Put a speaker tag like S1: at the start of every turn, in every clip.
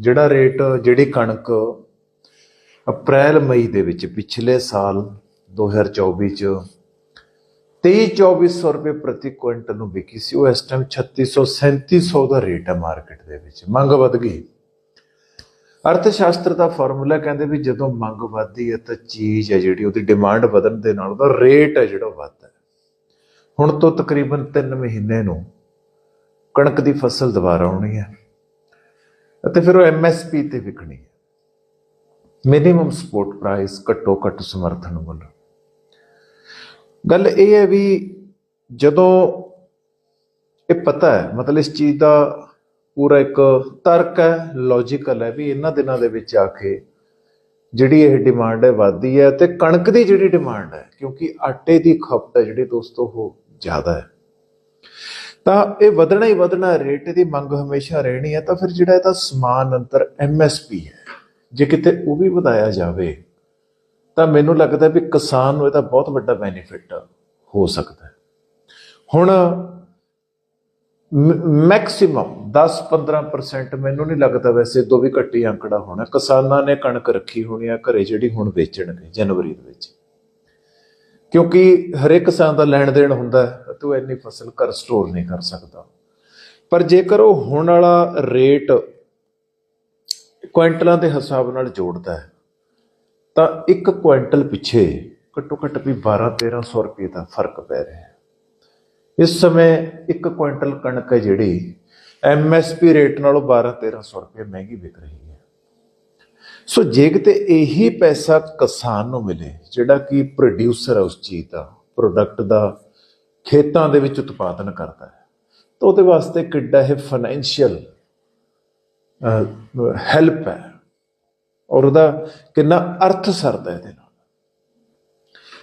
S1: ਜਿਹੜਾ ਰੇਟ, ਜਿਹੜੀ ਕਣਕ ਅਪ੍ਰੈਲ, ਮਈ ਦੇ ਵਿੱਚ ਪਿਛਲੇ ਸਾਲ 2024 ਚ 23-2400 ਰੁਪਏ ਪ੍ਰਤੀ ਕੁਇੰਟਲ ਨੂੰ ਵਿਕੀ ਸੀ, ਉਹ ਇਸ ਟਾਈਮ 3600-3700 ਦਾ ਰੇਟ ਹੈ ਮਾਰਕੀਟ ਦੇ ਵਿੱਚ। ਮੰਗ ਵਧ ਗਈ। ਅਰਥ ਸ਼ਾਸਤਰ ਦਾ ਫਾਰਮੂਲਾ ਕਹਿੰਦੇ ਵੀ ਜਦੋਂ ਮੰਗ ਵੱਧਦੀ ਹੈ ਤਾਂ ਚੀਜ਼ ਹੈ ਜਿਹੜੀ, ਉਹਦੀ ਡਿਮਾਂਡ ਵਧਣ ਦੇ ਨਾਲ ਉਹਦਾ ਰੇਟ ਹੈ ਜਿਹੜਾ ਉਹ ਵੱਧਦਾ ਹੁਣ ਤੋਂ ਤਕਰੀਬਨ 3 ਮਹੀਨੇ ਨੂੰ ਕਣਕ ਦੀ ਫਸਲ ਦੁਬਾਰਾ ਆਉਣੀ ਹੈ। ਅਤੇ ਫਿਰ ਉਹ ਐਮਐਸਪੀ ਤੇ ਵਿਕਣੀ ਹੈ। ਮਿਨੀਮਮ ਸਪੋਰਟ ਪ੍ਰਾਈਸ ਘੱਟੋ ਘੱਟ ਸਮਰਥਨ ਮੁੱਲ। ਗੱਲ ਇਹ ਹੈ ਵੀ ਜਦੋਂ ਇਹ ਪਤਾ ਹੈ, ਮਤਲਬ ਇਸ ਚੀਜ਼ ਦਾ ਪੂਰਾ ਇੱਕ ਤਰਕ ਹੈ ਲੌਜੀਕਲ ਹੈ ਵੀ ਇਹਨਾਂ ਦਿਨਾਂ ਦੇ ਵਿੱਚ ਆ ਕੇ ਜਿਹੜੀ ਇਹ ਡਿਮਾਂਡ ਹੈ ਵਧਦੀ ਹੈ ਤੇ ਕਣਕ ਦੀ ਜਿਹੜੀ ਡਿਮਾਂਡ ਹੈ, ਕਿਉਂਕਿ ਆਟੇ ਦੀ ਖਪਤ ਹੈ ਜਿਹੜੀ ਦੋਸਤੋ ਉਹ ਜ਼ਿਆਦਾ ਹੈ। ਤਾਂ ਇਹ ਵਧਣਾ ਹੀ ਵਧਣਾ, ਰੇਟ ਦੀ ਮੰਗ ਹਮੇਸ਼ਾ ਰਹਿਣੀ ਹੈ, ਤਾਂ ਫਿਰ ਜਿਹੜਾ ਇਹਦਾ ਸਮਾਨ ਅੰਤਰ ਐਮਐਸਪੀ ਹੈ, ਜੇ ਕਿਤੇ ਉਹ ਵੀ ਵਧਾਇਆ ਜਾਵੇ, ਤਾਂ ਮੈਨੂੰ ਲੱਗਦਾ ਵੀ ਕਿਸਾਨ ਨੂੰ ਇਹਦਾ ਬਹੁਤ ਵੱਡਾ ਬੈਨੀਫਿਟ ਹੋ ਸਕਦਾ ਹੈ। ਹੁਣ ਮੈਕਸਿਮਮ 10-15% ਮੈਨੂੰ ਨਹੀਂ ਲੱਗਦਾ ਵੈਸੇ ਦੋ ਵੀ ਘੱਟੀ ਅੰਕੜਾ ਹੋਣਾ। ਕਿਸਾਨਾਂ ਨੇ ਕਣਕ ਰੱਖੀ ਹੋਣੀ ਆ, ਘਰੇ ਜਿਹੜੀ ਹੁਣ ਵੇਚਣਗੇ, ਜਨਵਰੀ ਦੇ ਵਿੱਚ। ਕਿਉਂਕਿ ਹਰੇਕ ਕਿਸਾਨ ਦਾ ਲੈਣ ਦੇਣ ਹੁੰਦਾ ਹੈ, ਤੇ ਉਹ ਇੰਨੀ ਫਸਲ ਘਰ ਸਟੋਰ ਨਹੀਂ ਕਰ ਸਕਦਾ। ਪਰ ਜੇਕਰ ਉਹ ਹੁਣ ਵਾਲਾ ਰੇਟ ਕੁਇੰਟਲਾਂ ਦੇ ਹਿਸਾਬ ਨਾਲ ਜੋੜਦਾ ਹੈ, ਤਾਂ ਇੱਕ ਕੁਇੰਟਲ ਪਿੱਛੇ ਘੱਟੋ ਘੱਟ ਵੀ 12-1300 ਰੁਪਏ ਦਾ ਫ਼ਰਕ ਪੈ ਰਿਹਾ ਹੈ। ਇਸ ਸਮੇਂ ਇੱਕ ਕੁਇੰਟਲ ਕਣਕ ਹੈ ਜਿਹੜੀ ਐਮਐਸਪੀ ਰੇਟ ਨਾਲੋਂ 12-1300 ਰੁਪਏ ਮਹਿੰਗੀ ਵਿਕ ਰਹੀ ਹੈ। ਸੋ ਜੇ ਕਿਤੇ ਇਹੀ ਪੈਸਾ ਕਿਸਾਨ ਨੂੰ ਮਿਲੇ, ਜਿਹੜਾ ਕਿ ਪ੍ਰੋਡਿਊਸਰ ਹੈ ਉਸ ਚੀਜ਼ ਦਾ ਪ੍ਰੋਡਕਟ ਦਾ ਖੇਤਾਂ ਦੇ ਵਿੱਚ ਉਤਪਾਦਨ ਕਰਦਾ ਹੈ, ਤਾਂ ਉਹਦੇ ਵਾਸਤੇ ਕਿੱਡਾ ਇਹ ਫਾਈਨੈਂਸ਼ੀਅਲ ਹੈਲਪ ਹੈ। ਔਰ ਉਹਦਾ ਕਿੰਨਾ ਅਰਥ ਸਰਦਾ ਇਹਦੇ ਨਾਲ।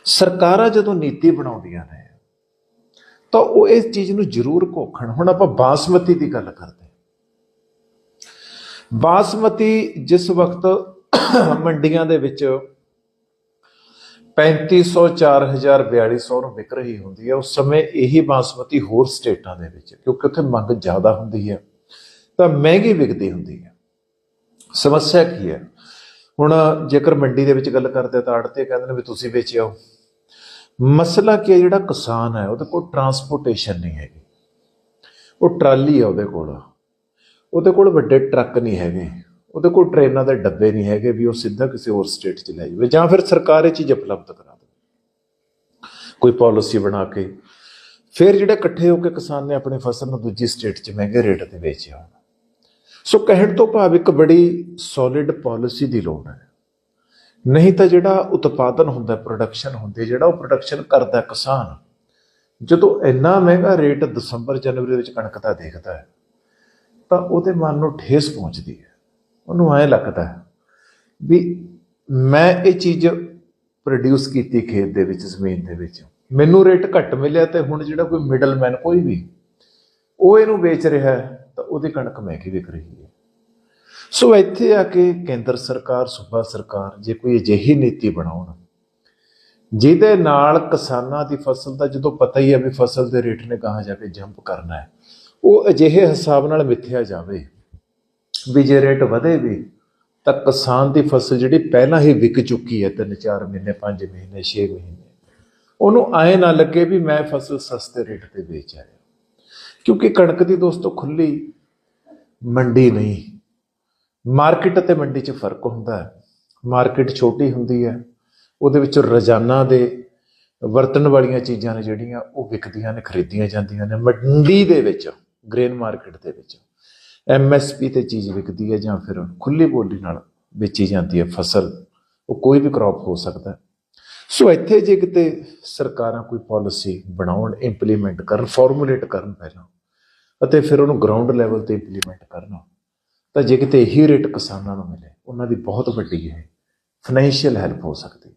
S1: ਸਰਕਾਰਾਂ ਜਦੋਂ ਨੀਤੀ ਬਣਾਉਂਦੀਆਂ ਨੇ, ਤਾਂ ਉਹ ਇਸ ਚੀਜ਼ ਨੂੰ ਜ਼ਰੂਰ ਘੋਖਣ। ਹੁਣ ਆਪਾਂ ਬਾਸਮਤੀ ਦੀ ਗੱਲ ਕਰਦੇ ਬਾਸਮਤੀ ਜਿਸ ਵਕਤ ਮੰਡੀਆਂ ਦੇ ਵਿੱਚ 3500 4000 4200 ਨੂੰ ਵਿਕ ਰਹੀ ਹੁੰਦੀ ਹੈ। ਉਸ ਸਮੇਂ ਇਹੀ ਬਾਸਮਤੀ ਹੋਰ ਸਟੇਟਾਂ ਦੇ ਵਿੱਚ, ਕਿਉਂਕਿ ਉੱਥੇ ਮੰਗ ਜ਼ਿਆਦਾ ਹੁੰਦੀ ਹੈ, ਤਾਂ ਮਹਿੰਗੀ ਵਿਕਦੀ ਹੁੰਦੀ ਹੈ। ਸਮੱਸਿਆ ਕੀ ਹੈ? ਹੁਣ ਜੇਕਰ ਮੰਡੀ ਦੇ ਵਿੱਚ ਗੱਲ ਕਰਦੇ ਤਾਂ ਆੜਤੇ ਕਹਿੰਦੇ ਨੇ ਵੀ ਤੁਸੀਂ ਵੇਚ ਆਓ ਮਸਲਾ ਕੀ ਹੈ? ਜਿਹੜਾ ਕਿਸਾਨ ਹੈ, ਉਹਦੇ ਕੋਲ ਟਰਾਂਸਪੋਰਟੇਸ਼ਨ ਨਹੀਂ ਹੈਗੀ। ਉਹ ਟਰਾਲੀ ਹੈ ਉਹਦੇ ਕੋਲ। ਉਹਦੇ ਕੋਲ ਵੱਡੇ ਟਰੱਕ ਨਹੀਂ ਹੈਗੇ। ਉਹਦੇ ਕੋਲ ਟ੍ਰੇਨਾਂ ਦੇ ਡੱਬੇ ਨਹੀਂ ਹੈਗੇ ਵੀ ਉਹ ਸਿੱਧਾ ਕਿਸੇ ਹੋਰ ਸਟੇਟ 'ਚ ਲੈ ਜਾਵੇ ਜਾਂ ਫਿਰ ਸਰਕਾਰ ਇਹ ਚੀਜ਼ ਉਪਲਬਧ ਕਰਾ ਦੇ ਕੋਈ ਪਾਲਿਸੀ ਬਣਾ ਕੇ। ਫਿਰ ਜਿਹੜੇ ਇਕੱਠੇ ਹੋ ਕੇ ਕਿਸਾਨ ਨੇ ਆਪਣੀ ਫਸਲ ਨੂੰ ਦੂਜੀ ਸਟੇਟ 'ਚ ਮਹਿੰਗੇ ਰੇਟ ਤੇ ਵੇਚਿਆ ਸੋ ਕਹਿਣ ਤੋਂ ਭਾਵ ਇੱਕ ਬੜੀ ਸੋਲਿਡ ਪਾਲਿਸੀ ਦੀ ਲੋੜ ਹੈ। ਨਹੀਂ ਤਾਂ ਜਿਹੜਾ ਉਤਪਾਦਨ ਹੁੰਦਾ ਪ੍ਰੋਡਕਸ਼ਨ ਹੁੰਦੀ, ਜਿਹੜਾ ਉਹ ਪ੍ਰੋਡਕਸ਼ਨ ਕਰਦਾ ਕਿਸਾਨ, ਜਦੋਂ ਇੰਨਾ ਮਹਿੰਗਾ ਰੇਟ ਦਸੰਬਰ ਜਨਵਰੀ ਵਿੱਚ ਕਣਕ ਦਾ ਦੇਖਦਾ ਹੈ, ਤਾਂ ਉਹਦੇ ਮਨ ਨੂੰ ਠੇਸ ਪਹੁੰਚਦੀ ਹੈ। ਉਹਨੂੰ ਐਂ ਲੱਗਦਾ ਵੀ ਮੈਂ ਇਹ ਚੀਜ਼ ਪ੍ਰੋਡਿਊਸ ਕੀਤੀ ਖੇਤ ਦੇ ਵਿੱਚ, ਜ਼ਮੀਨ ਦੇ ਵਿੱਚ। ਮੈਨੂੰ ਰੇਟ ਘੱਟ ਮਿਲਿਆ ਤੇ ਹੁਣ ਜਿਹੜਾ ਕੋਈ ਮਿਡਲਮੈਨ ਕੋਈ ਵੀ, ਉਹ ਇਹਨੂੰ ਵੇਚ ਰਿਹਾ ਹੈ, ਤਾਂ ਉਹਦੀ ਕਣਕ ਮਹਿੰਗੀ ਵਿਕ ਰਹੀ ਹੈ। ਸੋ ਇੱਥੇ ਆ ਕੇ ਕੇਂਦਰ ਸਰਕਾਰ, ਸੂਬਾ ਸਰਕਾਰ ਜੇ ਕੋਈ ਅਜਿਹੀ ਨੀਤੀ ਬਣਾਉਣ, ਜਿਹਦੇ ਨਾਲ ਕਿਸਾਨਾਂ ਦੀ ਫਸਲ ਦਾ ਜਦੋਂ ਪਤਾ ਹੀ ਹੈ ਵੀ ਫਸਲ ਦੇ ਰੇਟ ਨੇ ਕਹਾਂ ਜਾ ਕੇ ਜੰਪ ਕਰਨਾ ਹੈ, ਉਹ ਅਜਿਹੇ ਹਿਸਾਬ ਨਾਲ ਮਿੱਥਿਆ ਜਾਵੇ ਵੀ ਜੇ ਰੇਟ ਵਧੇ ਵੀ, ਤਾਂ ਕਿਸਾਨ ਦੀ ਫਸਲ ਜਿਹੜੀ ਪਹਿਲਾਂ ਹੀ ਵਿਕ ਚੁੱਕੀ ਹੈ 3-4 ਮਹੀਨੇ 5 ਮਹੀਨੇ 6 ਮਹੀਨੇ। ਉਹਨੂੰ ਆਏ ਨਾ ਲੱਗੇ ਵੀ ਮੈਂ ਫਸਲ ਸਸਤੇ ਰੇਟ ਤੇ ਵੇਚ ਆਇਆ। ਕਿਉਂਕਿ ਕਣਕ ਦੀ ਦੋਸਤੋ ਖੁੱਲੀ, ਮੰਡੀ ਨਹੀਂ। ਮਾਰਕੀਟ ਅਤੇ ਮੰਡੀ 'ਚ ਫ਼ਰਕ ਹੁੰਦਾ ਹੈ। ਮਾਰਕੀਟ ਛੋਟੀ ਹੁੰਦੀ ਹੈ, ਉਹਦੇ ਵਿੱਚ ਰੋਜ਼ਾਨਾ ਦੇ ਵਰਤਣ ਵਾਲੀਆਂ ਚੀਜ਼ਾਂ ਨੇ ਜਿਹੜੀਆਂ, ਉਹ ਵਿਕਦੀਆਂ ਨੇ, ਖਰੀਦੀਆਂ ਜਾਂਦੀਆਂ ਨੇ। ਮੰਡੀ ਦੇ ਵਿੱਚ ਗ੍ਰੇਨ ਮਾਰਕੀਟ ਦੇ ਵਿੱਚ। ਐਮਐਸਪੀ ਤੇ ਚੀਜ਼ ਵਿਕਦੀ ਹੈ ਜਾਂ ਫਿਰ ਖੁੱਲੀ ਬੋਲੀ ਨਾਲ ਵੇਚੀ ਜਾਂਦੀ ਹੈ ਫਸਲ, ਉਹ ਕੋਈ ਵੀ ਕ੍ਰੌਪ ਹੋ ਸਕਦਾ ਸੋ ਇੱਥੇ ਜੇ ਕਿਤੇ ਸਰਕਾਰਾਂ ਕੋਈ ਪਾਲਿਸੀ ਬਣਾਉਣ ਇੰਪਲੀਮੈਂਟ ਕਰਨ ਫਾਰਮੂਲੇਟ ਕਰਨ ਪਹਿਲਾਂ ਅਤੇ ਫਿਰ ਉਹਨੂੰ ਗਰਾਊਂਡ ਲੈਵਲ ਤੇ ਇੰਪਲੀਮੈਂਟ ਕਰਨ, ਤਾਂ ਜੇ ਕਿਤੇ ਇਹੀ ਰੇਟ ਕਿਸਾਨਾਂ ਨੂੰ ਮਿਲੇ, ਉਹਨਾਂ ਦੀ ਬਹੁਤ ਵੱਡੀ ਹੈ ਫਾਈਨੈਂਸ਼ੀਅਲ ਹੈਲਪ ਹੋ ਸਕਦੀ